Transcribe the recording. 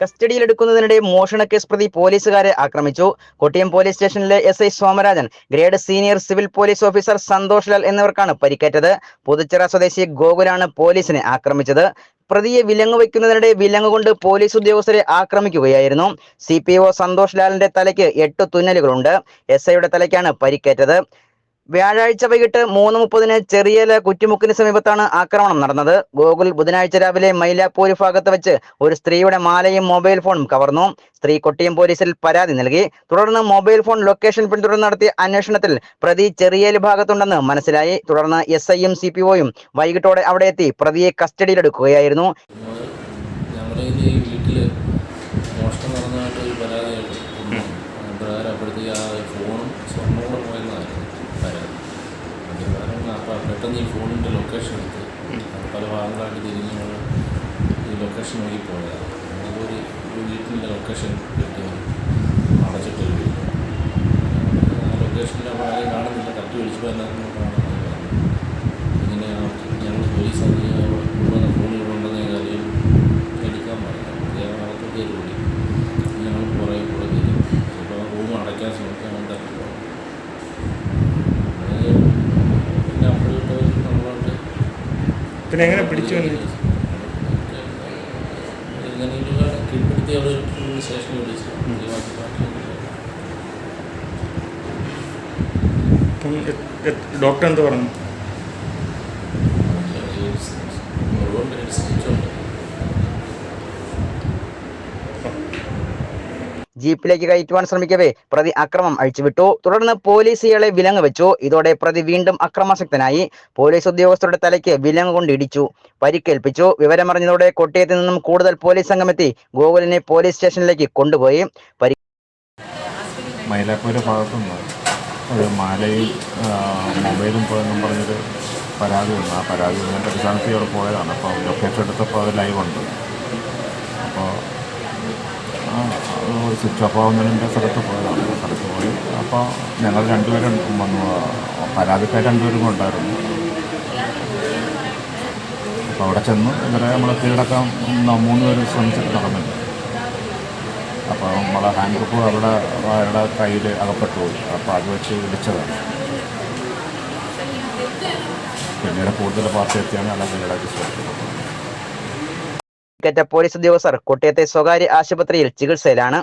കസ്റ്റഡിയിലെടുക്കുന്നതിനിടെ മോഷണ കേസ് പ്രതി പോലീസുകാരെ ആക്രമിച്ചു. കൊട്ടിയം പോലീസ് സ്റ്റേഷനിലെ S I Somarajan grade senior civil police officer Santhosh Lal എന്നിവർക്കാണ് പരിക്കേറ്റത്. പുതുച്ചിറ സ്വദേശി ഗോകുലാണ് പോലീസിനെ ആക്രമിച്ചത്. പ്രതിയെ വിലങ്ങ് വയ്ക്കുന്നതിനിടെ വിലങ്ങ് കൊണ്ട് പോലീസ് ഉദ്യോഗസ്ഥരെ ആക്രമിക്കുകയായിരുന്നു. സി പി ഒ സന്തോഷ് ലാലിന്റെ തലയ്ക്ക് എട്ട് തുന്നലുകളുണ്ട്. എസ് ഐയുടെ തലയ്ക്കാണ് പരിക്കേറ്റത്. വ്യാഴാഴ്ച വൈകിട്ട് മൂന്ന് മുപ്പതിന് ചെറിയല കുറ്റിമുക്കിന് സമീപത്താണ് ആക്രമണം നടന്നത്. ഗോകുൽ ബുധനാഴ്ച രാവിലെ മൈലാപ്പൂര് ഭാഗത്ത് വെച്ച് ഒരു സ്ത്രീയുടെ മാലയും മൊബൈൽ ഫോണും കവർന്നു. സ്ത്രീ കൊട്ടിയം പോലീസിൽ പരാതി നൽകി. തുടർന്ന് മൊബൈൽ ഫോൺ ലൊക്കേഷൻ പിന്തുടർന്ന് നടത്തിയ അന്വേഷണത്തിൽ പ്രതി ചെറിയേൽ ഭാഗത്തുണ്ടെന്ന് മനസ്സിലായി. തുടർന്ന് എസ് ഐയും സി പി ഒയും വൈകിട്ടോടെ അവിടെ എത്തി പ്രതിയെ കസ്റ്റഡിയിലെടുക്കുകയായിരുന്നു ഞങ്ങളുടെ ഈ വീട്ടിൽ മോഷണം നടന്നതായിട്ട് ഒരു പരാതി പ്രകാരം അപ്പോഴത്തേക്ക് ആ ഫോണും സ്വർണവും പോയെന്നായിരുന്നു പരാതി അത് കാരണം അപ്പോൾ പെട്ടെന്ന് ഈ ഫോണിന്റെ ലൊക്കേഷൻ എടുത്ത് പല ഭാഗങ്ങളായിട്ട് തിരിഞ്ഞ് ഞങ്ങൾ ഈ ലൊക്കേഷൻ നോക്കി പോയതാണ്. അതൊരു ഒരു വീട്ടിന്റെ ലൊക്കേഷൻ കിട്ടി അടച്ചിട്ടൊരു വീട്. ആ ലൊക്കേഷനിൽ അപ്പോൾ ആരെയും കാണുന്നില്ല തട്ടി വിളിച്ചപ്പോൾ എല്ലാവർക്കും പിന്നെ എങ്ങനെ പിടിച്ചു വന്നു ഡോക്ടർ എന്ത് പറഞ്ഞു. ജീപ്പിലേക്ക് കയറ്റുവാൻ ശ്രമിക്കവേ. പ്രതി അക്രമം അഴിച്ചുവിട്ടു. തുടർന്ന് പോലീസ് ഇയാളെ വിലങ്ങ് വെച്ചു. ഇതോടെ പ്രതി വീണ്ടും അക്രമാസക്തനായി. പോലീസ് ഉദ്യോഗസ്ഥരുടെ തലയ്ക്ക് വിലങ്ങ് കൊണ്ട് ഇടിച്ചു. പരിക്കേൽപ്പിച്ചു. വിവരമറിഞ്ഞതോടെ കൊട്ടിയത്തിൽ നിന്നും കൂടുതൽ പോലീസ് സംഘമെത്തി ഗോകുലിനെ പോലീസ് സ്റ്റേഷനിലേക്ക് കൊണ്ടുപോയി. പരി മൈലാപ്പൂര് ഭാഗത്തുനിന്ന് ഒരു മാലയും മൊബൈലും പോയെന്നും പറഞ്ഞൊരു പരാതി വന്നു ആ പരാതി വന്നതിന്റെ അടിസ്ഥാനത്തിൽ അവിടെ പോയതാണ്. അപ്പോൾ ലൊക്കേഷൻ എടുത്തപ്പോൾ അത് ലൈവ് ഉണ്ട്. അപ്പോൾ സ്വിച്ച് ഓഫ് ആവുന്നതിന്റെ സ്ഥലത്ത് പോയതാണ്. സ്ഥലത്ത് പോയി. അപ്പോൾ ഞങ്ങൾ രണ്ടുപേരും വന്നു. പരാതിക്കാർ രണ്ടുപേരും ഉണ്ടായിരുന്നു അപ്പോൾ അവിടെ ചെന്ന്. ഇവരെ നമ്മൾ കീഴടക്കാൻ മൂന്ന് പേര് ശ്രമിച്ചിട്ട് നടന്നില്ല. അപ്പോൾ നമ്മളെ ഹാൻഡ് ഗ്രൂപ്പ് അവിടെ അയാളുടെ കയ്യിൽ അകപ്പെട്ടു പോയി. അപ്പോൾ അത് വെച്ച് വിളിച്ചതാണ്. പിന്നീട് കൂടുതൽ പാർട്ടി എത്തിയാണ് അയാളെ കീഴടക്കി കേറ്റ പോലീസ് ഉദ്യോഗസ്ഥർ കോട്ടയത്തെ സ്വകാര്യ ആശുപത്രിയിൽ ചികിത്സയിലാണ്.